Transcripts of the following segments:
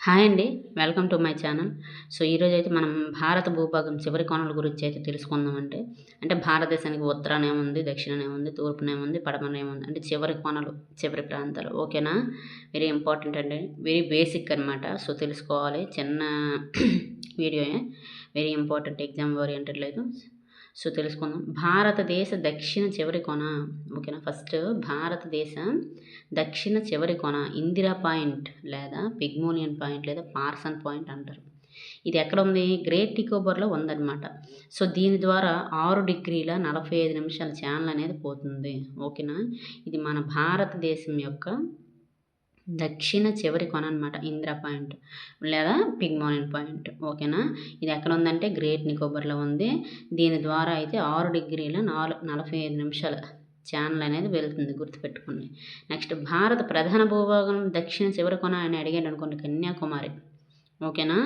Hi అండి. Welcome to my channel. So ఈరోజు అయితే మనం భారత భూభాగం చివరి కోణాల గురించి అయితే తెలుసుకుందామంటే అంటే భారతదేశానికి ఉత్తరాన ఏముంది దక్షిణాన ఏముంది తూర్పున ఉంది పడమన ఏముంది అంటే చివరి కోణాలు చివరి ప్రాంతాలు. ఓకేనా? వెరీ ఇంపార్టెంట్ అండి. వెరీ బేసిక్ అనమాట సో తెలుసుకోవాలి. చిన్న వీడియోయే. వెరీ ఇంపార్టెంట్ ఎగ్జామ్ ఓరియంటెడ్ లేదు. సో తెలుసుకుందాం. భారతదేశ దక్షిణ చివరి కొన ఓకేనా? ఫస్ట్ భారతదేశ దక్షిణ చివరి కొన ఇందిరా పాయింట్ లేదా పిగ్మోనియన్ పాయింట్ లేదా పార్సన్ పాయింట్ అంటారు. ఇది ఎక్కడ ఉంది? గ్రేట్ టికోబర్లో ఉందన్నమాట. సో దీని ద్వారా ఆరు డిగ్రీల నలభై ఐదు నిమిషాల ఛానల్ అనేది పోతుంది. ఓకేనా? ఇది మన భారతదేశం యొక్క దక్షిణ చివరి కొన అనమాట ఇందిరా పాయింట్. లేదా పిగ్మోనియన్ పాయింట్. ఓకేనా? ఇది ఎక్కడ ఉందంటే గ్రేట్ నికోబర్లో ఉంది. దీని ద్వారా అయితే ఆరు డిగ్రీల నాలుగు నలభై ఐదు నిమిషాల ఛానల్ అనేది వెళ్తుంది గుర్తుపెట్టుకోండి. నెక్స్ట్ భారత ప్రధాన భూభాగం దక్షిణ చివరి కొన అని అడిగాడు అనుకోండి కన్యాకుమారి. ఓకేనా?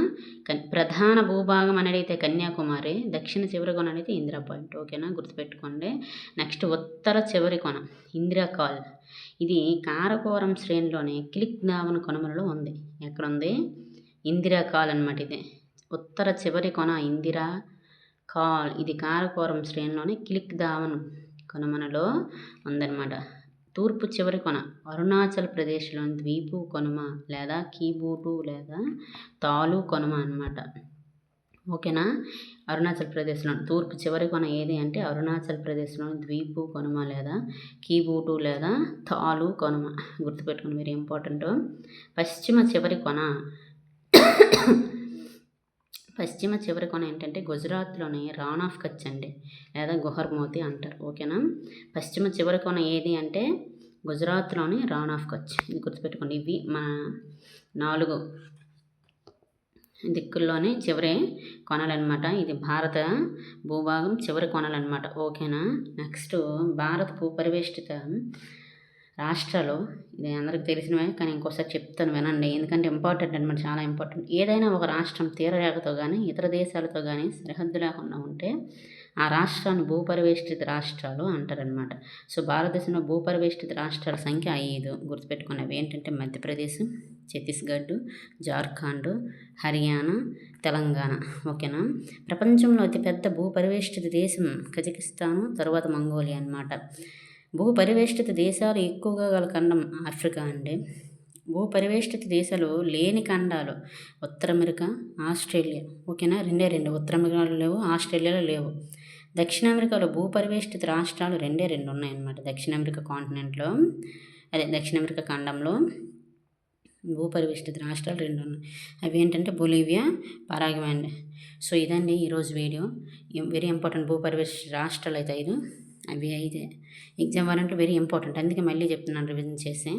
ప్రధాన భూభాగం అనేది అయితే కన్యాకుమారి దక్షిణ చివరి కొన అనేది ఇందిరా పాయింట్. ఓకేనా? గుర్తుపెట్టుకోండి. నెక్స్ట్ ఉత్తర చివరి కొన ఇందిరా కాల్. ఇది కారకోరం శ్రేణిలోని క్లిక్ దావన కొనమలలో ఉంది. ఎక్కడ ఉంది ఇందిరా కాల్ అనమాట ఇది. ఉత్తర చివరి కొన ఇందిరా కాల్. ఇది కారకోరం శ్రేణిలోని క్లిక్ దావన్ కొనమనలో ఉందన్నమాట. తూర్పు చివరి కొన అరుణాచల్ ప్రదేశ్లోని ద్వీపు కొనుమ లేదా కీబూటు లేదా తాలు కొనుమ అనమాట ఓకేనా? అరుణాచల్ ప్రదేశ్లో తూర్పు చివరి కొన ఏది అంటే అరుణాచల్ ప్రదేశ్లోని ద్వీపు కొనుమ లేదా కీబూటు లేదా తాలు కొనుమ. గుర్తుపెట్టుకుని మీరు ఇంపార్టెంట్. పశ్చిమ చివరి కొన పశ్చిమ చివరి కొన ఏంటంటే గుజరాత్లోని రాన్ ఆఫ్ కచ్ అండి. లేదా గుహర్మోతి అంటారు. ఓకేనా? పశ్చిమ చివరి కొన ఏది అంటే గుజరాత్లోని రాన్ ఆఫ్ కచ్. ఇది గుర్తుపెట్టుకోండి. ఇవి మన నాలుగు దిక్కుల్లోని చివరి కొనలన్నమాట. ఇది భారత భూభాగం చివరి కొనలన్నమాట. ఓకేనా? నెక్స్ట్ భారత భూపరివేష్టిత రాష్ట్రాలు ఇది అందరికి తెలిసినవే కానీ ఇంకోసారి చెప్తాను వినండి. ఎందుకంటే ఇంపార్టెంట్ అనమాట చాలా ఇంపార్టెంట్ ఏదైనా ఒక రాష్ట్రం తీరరేఖతో కానీ ఇతర దేశాలతో కానీ సరిహద్దు లేకుండా ఉంటే ఆ రాష్ట్రాన్ని భూపరివేష్టిత రాష్ట్రాలు అంటారనమాట సో భారతదేశంలో భూపరివేష్టిత రాష్ట్రాల సంఖ్య ఐదు. గుర్తుపెట్టుకున్నవి ఏంటంటే మధ్యప్రదేశ్ ఛత్తీస్గఢ్ జార్ఖండ్ హర్యానా తెలంగాణ. ఓకేనా? ప్రపంచంలో అతిపెద్ద భూపరివేష్టిత దేశం కజకిస్తాను తర్వాత మంగోలియా అనమాట భూపరివేష్టిత దేశాలు ఎక్కువగా గల ఖండం ఆఫ్రికా అండి. భూపరివేష్టిత దేశాలు లేని ఖండాలు ఉత్తర అమెరికా ఆస్ట్రేలియా. ఓకేనా? రెండే రెండు. ఉత్తర అమెరికాలో లేవు ఆస్ట్రేలియాలో లేవు. దక్షిణ అమెరికాలో భూపరివేష్టిత రాష్ట్రాలు రెండే రెండు ఉన్నాయన్నమాట. దక్షిణ అమెరికా కాంటినెంట్లో అదే దక్షిణ అమెరికా ఖండంలో భూపరివేష్టిత రాష్ట్రాలు రెండు ఉన్నాయి. అవి ఏంటంటే బొలీవియా పరాగ్వాండ్ సో ఇదండి ఈరోజు వీడియో. వెరీ ఇంపార్టెంట్ భూపరివేష్టిత రాష్ట్రాలు అయితే ఐదు. అవి అయితే ఎగ్జామ్ వారంటే వెరీ ఇంపార్టెంట్. అందుకే మళ్ళీ చెప్తున్నాను రివిజన్ చేసి.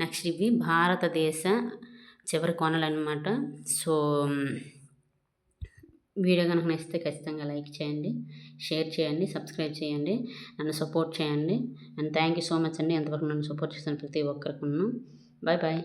నెక్స్ట్ ఇవి భారతదేశ చివరి కొనలు అనమాట సో వీడియో కనుక నచ్చితే ఖచ్చితంగా లైక్ చేయండి షేర్ చేయండి సబ్స్క్రైబ్ చేయండి నన్ను సపోర్ట్ చేయండి. And thank you so much అండి. ఎంతవరకు నన్ను సపోర్ట్ చేసిన ప్రతి ఒక్కరికి బాయ్ బాయ్